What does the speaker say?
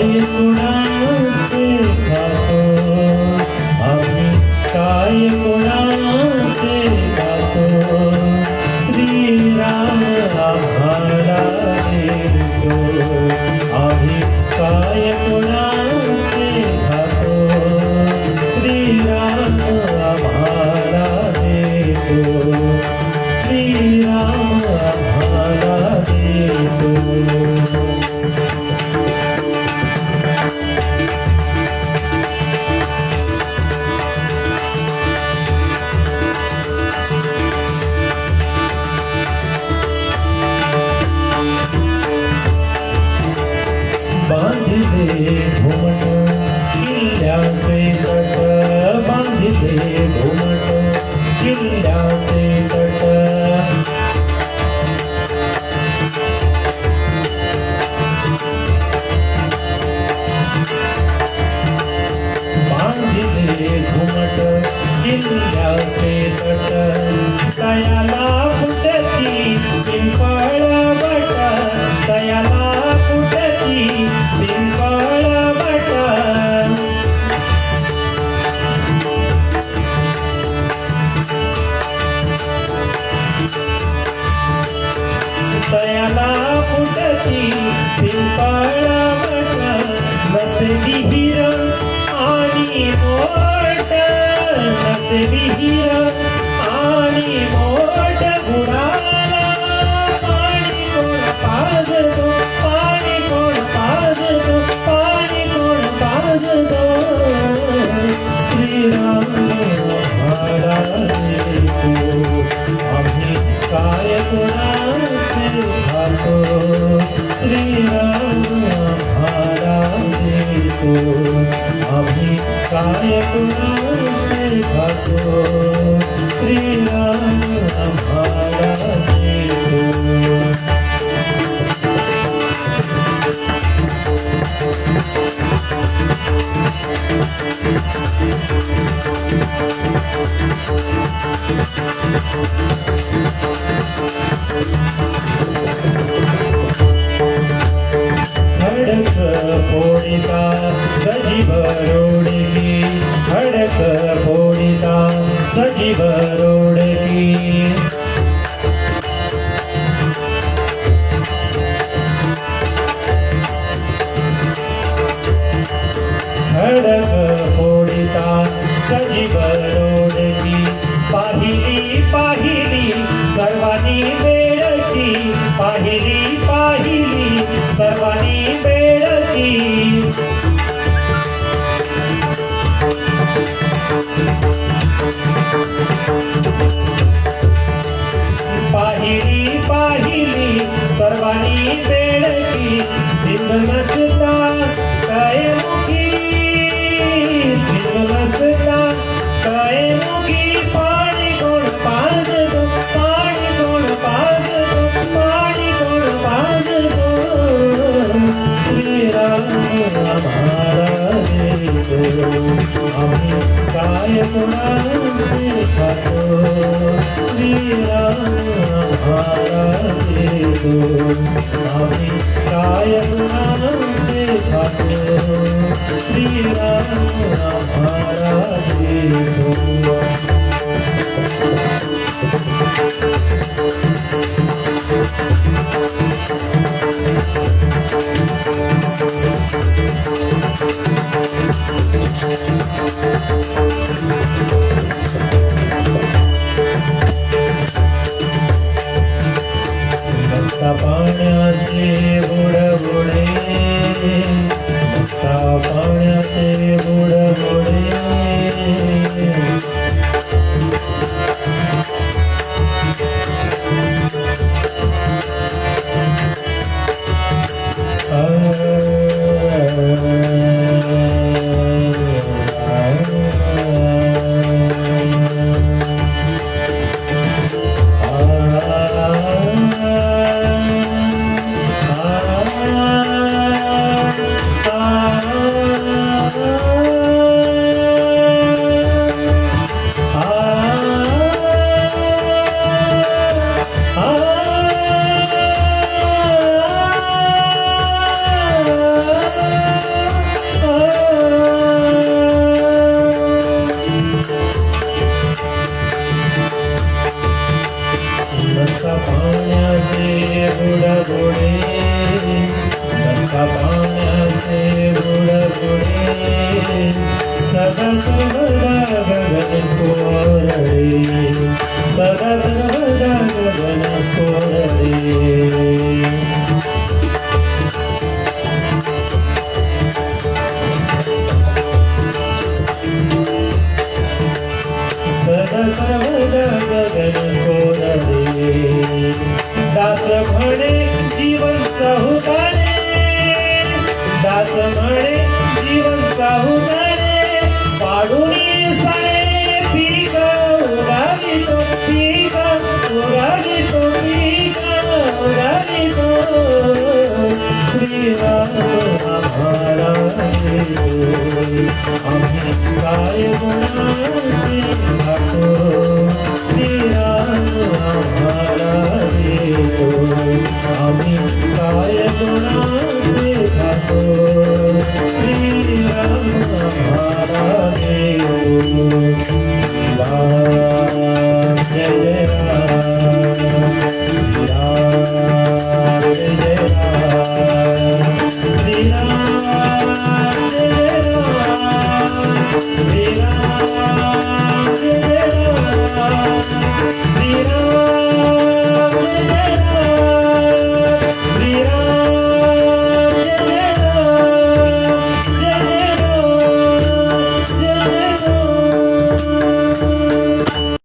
கையுடன் वरती पिंपळा बसली हिर आणि मोठ बसली हिर आणि मोठ गुडाला पाणी कोण पाजतो पाणी कोण पाजतो पाणी कोण पाजतो. श्रीराम काय कोणा श्रीराम महाराजे आम्ही काय कोणाचे खातो श्रीराम महाराजे खडक फोडिता सजीव रोडकी. खडक फोडिता सजीव रोडकी. खडक फोडिता सजीव सर्वानी वेळची पाहिली सिंध मस्ता कायम काय कोणाचे खातो श्रीराम महाराजे आम्ही Música సరసన సరసన আমি গায়ে বনাছি থাকো তেরা আমি গায়ে বনাছি থাকো তেরা হারা রে লা জয়